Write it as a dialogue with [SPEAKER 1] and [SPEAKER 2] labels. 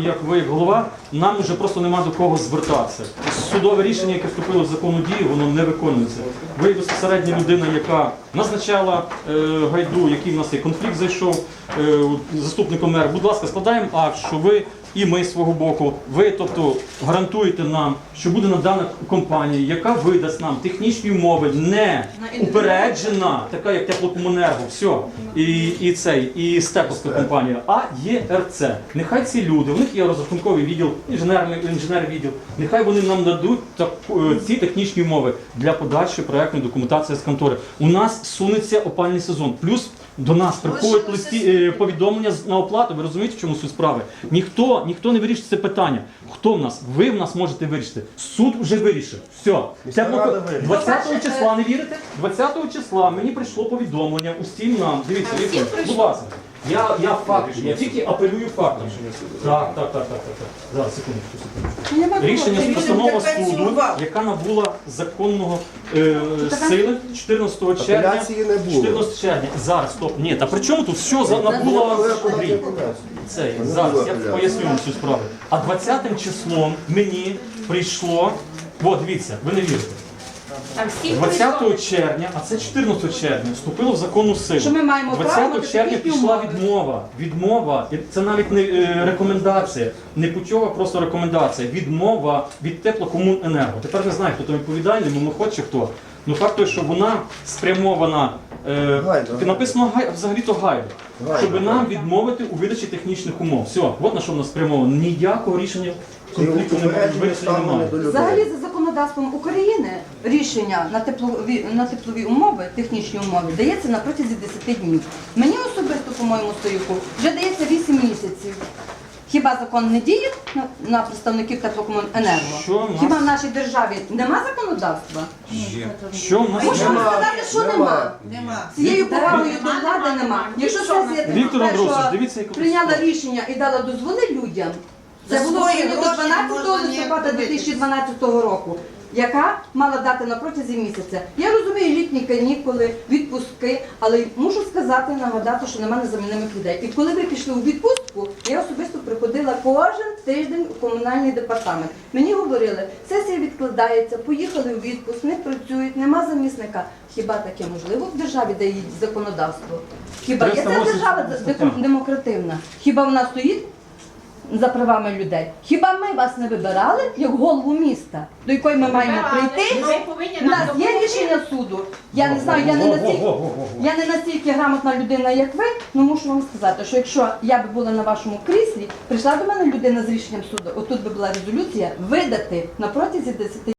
[SPEAKER 1] як ви, як голова, нам вже просто нема до кого звертатися. Судове рішення, яке вступило в закону дії, воно не виконується. Ви безпосередня людина, яка назначала е, гайду, який в нас є конфлікт зайшов е, заступником мера. Будь ласка, складаємо акт, що ви і ми з свого боку, ви тобто гарантуєте нам, що буде надана компанія, яка видасть нам технічні умови, не упереджена, така як теплокомунерго, все, і, і цей, і степовська компанія, а ЄРЦ. Нехай ці люди, у них є розрахунковий відділ, інженерний інженер відділ, нехай вони нам дадуть так, е, ці технічні умови для подальшої проектної документації з контори. У нас сунеться опальний сезон. Плюс до нас приходять листі е, повідомлення з- на оплату. Ви розумієте, в чому суть справи? Ніхто, ніхто не вирішить це питання. Хто в нас? Ви в нас можете вирішити. Суд вже вирішив. Все. Це
[SPEAKER 2] рада
[SPEAKER 1] 20 числа не вірите? 20 числа мені прийшло повідомлення усім нам. Дивіться, будь ласка. Я, я факт, я тільки апелюю фактом. Так, так, так, так, так. так. Зараз, секундочку, секундочку. Рішення постанова суду, яка набула законного е, сили 14 червня.
[SPEAKER 2] Апеляції не було.
[SPEAKER 1] 14 червня. Зараз, стоп. Ні, та при чому тут все за- набула Андрій? Це зараз я поясню вам цю справу. А 20 числом мені прийшло. От, дивіться, ви не вірите.
[SPEAKER 3] А всі
[SPEAKER 1] 20 червня, а це 14 червня, вступило в законну силу.
[SPEAKER 4] Що ми маємо право
[SPEAKER 1] 20
[SPEAKER 4] на
[SPEAKER 1] червня пішла
[SPEAKER 4] умови.
[SPEAKER 1] відмова. Відмова, це навіть не е, рекомендація, не путьова, просто рекомендація. Відмова від теплокомуненерго. Тепер не знаю, хто там відповідальний, ми чи хто. Ну факт той, що вона спрямована. Е,
[SPEAKER 2] Гайда.
[SPEAKER 1] написано гай, взагалі-то гайда,
[SPEAKER 2] Гайда,
[SPEAKER 1] щоб нам
[SPEAKER 2] гайда.
[SPEAKER 1] відмовити у видачі технічних умов. Все, от на що в нас спрямовано. Ніякого рішення конфлікту немає,
[SPEAKER 2] Упередження
[SPEAKER 1] вирішення немає.
[SPEAKER 4] Взагалі за законодавством України рішення на теплові на теплові умови, технічні умови, дається на протязі 10 днів. Мені особисто, по моєму стояку, вже дається 8 місяців. Хіба закон не діє на, на представників теплокомуненерго?
[SPEAKER 1] Що в нас?
[SPEAKER 4] Хіба в нашій державі нема законодавства?
[SPEAKER 1] Що в нас
[SPEAKER 4] Можу вам
[SPEAKER 2] Нема,
[SPEAKER 4] сказати, що
[SPEAKER 2] нема.
[SPEAKER 4] нема.
[SPEAKER 3] Нема.
[SPEAKER 4] Цією повагою до влади
[SPEAKER 3] нема.
[SPEAKER 4] Якщо
[SPEAKER 3] Що
[SPEAKER 4] сесія?
[SPEAKER 1] Віктор Андросович,
[SPEAKER 4] що
[SPEAKER 1] дивіться, яку
[SPEAKER 4] прийняла рішення і дала дозволи людям, це
[SPEAKER 3] За
[SPEAKER 4] було
[SPEAKER 3] свої
[SPEAKER 4] прийнято
[SPEAKER 3] гроші
[SPEAKER 4] 12
[SPEAKER 3] можна не
[SPEAKER 4] листопада
[SPEAKER 3] робити.
[SPEAKER 4] 2012 року, яка мала дати на протязі місяця. Я розумію літні канікули, відпустки, але мушу сказати, нагадати, що нема незамінимих людей. І коли ви пішли у відпустку, я особисто приходила кожен тиждень у комунальний департамент. Мені говорили, сесія відкладається, поїхали у відпуск, не працюють, нема замісника. Хіба таке можливо в державі, де є законодавство? Хіба є ця
[SPEAKER 1] 380
[SPEAKER 4] держава
[SPEAKER 1] стаття.
[SPEAKER 4] демокративна? Хіба вона стоїть за правами людей? Хіба ми вас не вибирали як голову міста, до якої ми маємо прийти? У нас є рішення суду. Я не знаю, я не настільки. Я не настільки грамотна людина, як ви, але мушу вам сказати, що якщо я би була на вашому кріслі, прийшла до мене людина з рішенням суду, отут би була резолюція видати на протязі 10